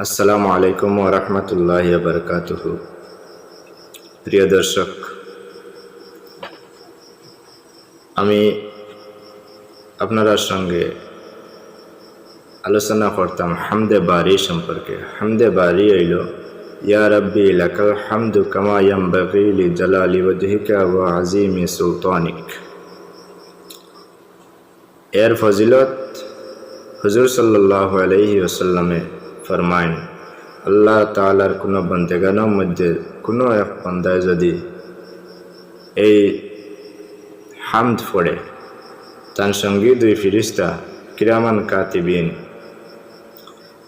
আসসালামু আলাইকুম ওরহমতুল্লাহ বরকাতুহ প্রিয় দর্শক আমি আপনার সঙ্গে আলোচনা করতাম হামদে বারি সম্পর্কে হামদে বারি হইল ইয়া রব্বি লাকাল হামদু কামা ইয়ামবাগি লি জালালি ওয়াজহিকা ওয়া আযীমি সুলতানিক এর ফজিলত হুজুর সাল্লাল্লাহু আলাইহি ওয়াসাল্লামে ফরমাইন। আল্লাহ তাআলার কোনো বন্দেগানের মধ্যে কোনো এক বন্দায় যদি এই হামদ পড়ে, তার সঙ্গী দুই ফিরিস্তা, কিরামান কাতিবিন,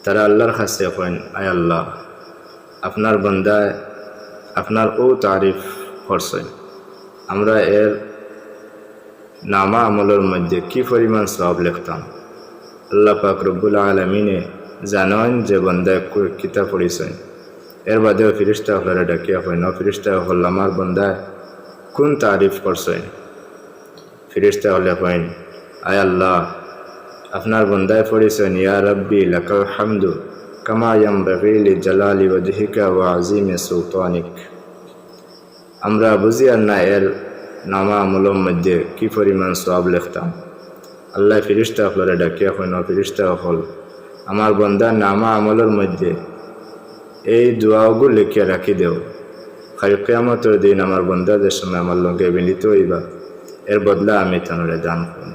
তারা আল্লাহর কাছে কইন, আয় আল্লাহ, আপনার বন্দায় আপনার ও তারিফ করছেন আমরা এর নামা আমলের মধ্যে কি পরিমাণ সব লিখতাম? আল্লাহ পাক রব্বুল আলমিনে জানেন যে বন্দায় কিতাব পড়িছেন এর বাদেও ফিরিস্তা হলে ডাকিয়া হয়। ন ফিরিস্তা হল আমার বন্দায় কোন তারিফ করছেন ফিরিস্তা হলে কইন আয় আল্লাহ আপনার বন্দায় পড়েছেন ইয়া রব্বি লাকাল হামদু, কামা ইয়ামবাগি লি জালালি ওয়াজহিকা ওয়া আযীমি সুলতানিক আমরা বুঝি আর না এর নামা আমলের মধ্যে কি পরিমাণ সব লিখতাম। আল্লাহ ফিরিস্তা হলে ডাকিয়া হয়। ফিরিস্তা হল আমার বন্ধা নামা আমলের মধ্যে এই দোয়াগু লিখিয়া রাখি দেও। খালি কেয়ামতের দিন আমার বন্দাদের সঙ্গে আমার লঙ্গে মিলিত হইবা। এর বদলা আমি তানরে দান করুন